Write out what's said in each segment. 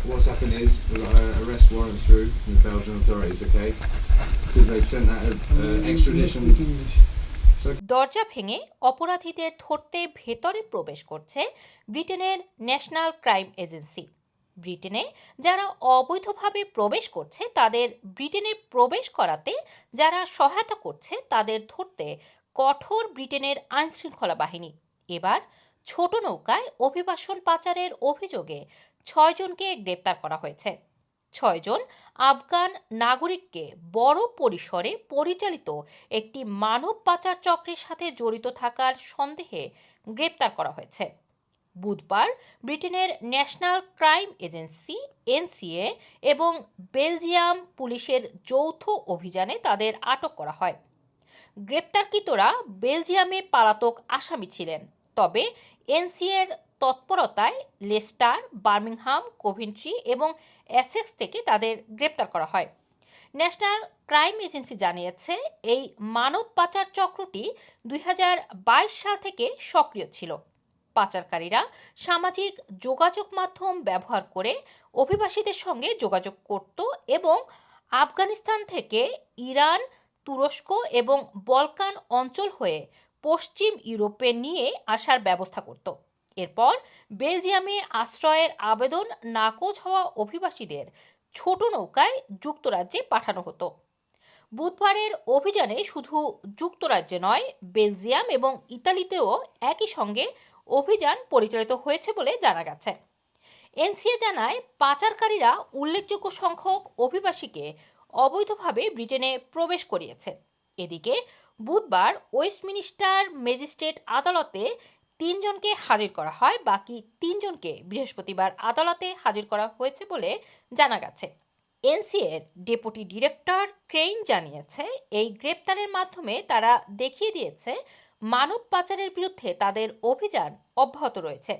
Right, what's happened is we've got an arrest warrant through from the Belgian authorities, okay? Because they've sent that uh, extradition. দরজা ভেঙে অপরাধীদের ধরতে ভেতরে প্রবেশ করছে ব্রিটেনের ন্যাশনাল ক্রাইম এজেন্সি ব্রিটেনে যারা অবৈধভাবে প্রবেশ করছে তাদের ব্রিটেনে প্রবেশ করাতে যারা সহায়তা করছে তাদের ধরতে কঠোর ব্রিটেনের আইনশৃঙ্খলা বাহিনী এবার ছোট নৌকায় অভিবাসন পাচারের অভিযোগে ছয়জনকে গ্রেপ্তার করা হয়েছে। ছয়জন আফগান নাগরিককে বড় পরিসরে পরিচালিত একটি মানব পাচার চক্রের সাথে জড়িত থাকার সন্দেহে গ্রেপ্তার করা হয়েছে। বুধবার ব্রিটেনের ন্যাশনাল ক্রাইম এজেন্সি, এনসিএ এবং বেলজিয়াম পুলিশের যৌথ অভিযানে তাদের আটক করা হয়। গ্রেপ্তারকৃতরা বেলজিয়ামে পালাতক আসামি ছিলেন, তবে এনসিএর তৎপরতায় লেস্টার, বার্মিংহাম, কোভিন্ট্রি এবং অ্যাসেক্স থেকে তাদের গ্রেপ্তার করা হয়। ন্যাশনাল ক্রাইম এজেন্সি জানিয়েছে, এই মানব পাচার চক্রটি দুই হাজার বাইশ সাল থেকে সক্রিয় ছিল। পাচারকারীরা সামাজিক যোগাযোগ মাধ্যম ব্যবহার করে অভিবাসীদের সঙ্গে যোগাযোগ করত এবং আফগানিস্তান থেকে ইরান, তুরস্ক এবং বলকান অঞ্চল হয়ে পশ্চিম ইউরোপে নিয়ে আসার ব্যবস্থা করত। এরপর বেলজিয়ামে আশ্রয়ের আবেদন নাকচ হওয়া অভিবাসীদের ছোট নৌকায় যুক্তরাজ্যে পাঠানো হতো। বুধবারের অভিযানে শুধু যুক্তরাজ্যে নয়, বেলজিয়াম এবং ইতালিতেও একই সঙ্গে অভিযান পরিচালিত হয়েছে বলে জানা গেছে। এনসিএ জানায়, পাচারকারীরা উল্লেখযোগ্য সংখ্যক অভিবাসীকে অবৈধভাবে ব্রিটেনে প্রবেশ করিয়েছে। এদিকে বুধবার ওয়েস্টমিনিস্টার ম্যাজিস্ট্রেট আদালতে তিনজনকে হাজির করা হয়, বাকি তিনজনকে বৃহস্পতিবার আদালতে হাজির করা হয়েছে বলে জানা গেছে। এনসিএর ডেপুটি ডিরেক্টর ক্রেইন জানিয়েছে, এই গ্রেপ্তারের মাধ্যমে তারা দেখিয়ে দিয়েছে, মানব পাচারের বিরুদ্ধে তাদের অভিযান অব্যাহত রয়েছে।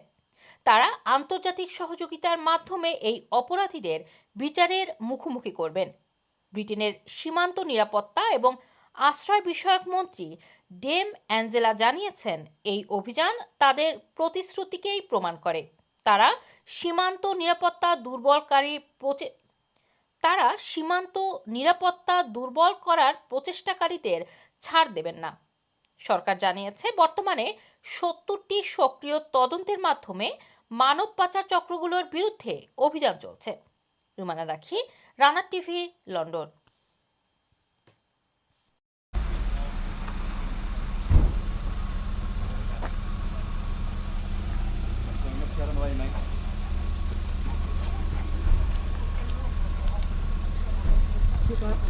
তারা আন্তর্জাতিক সহযোগিতার মাধ্যমে এই অপরাধীদের বিচারের মুখোমুখি করবেন। ব্রিটেনের সীমান্ত নিরাপত্তা এবং আশ্রয় বিষয়ক মন্ত্রী ডেম অ্যাঞ্জেলা জানিয়েছেন, এই অভিযান তাদের প্রতিশ্রুতিকেই প্রমাণ করে। তারা সীমান্ত নিরাপত্তা দুর্বলকারী তারা সীমান্ত নিরাপত্তা দুর্বল করার প্রচেষ্টাকারীদের ছাড় দেবেন না। সরকার জানিয়েছে, বর্তমানে সত্তরটি সক্রিয় তদন্তের মাধ্যমে মানব পাচার চক্রগুলোর বিরুদ্ধে অভিযান চলছে। রুমানা রাখি রানার টিভি, লন্ডন। Bye.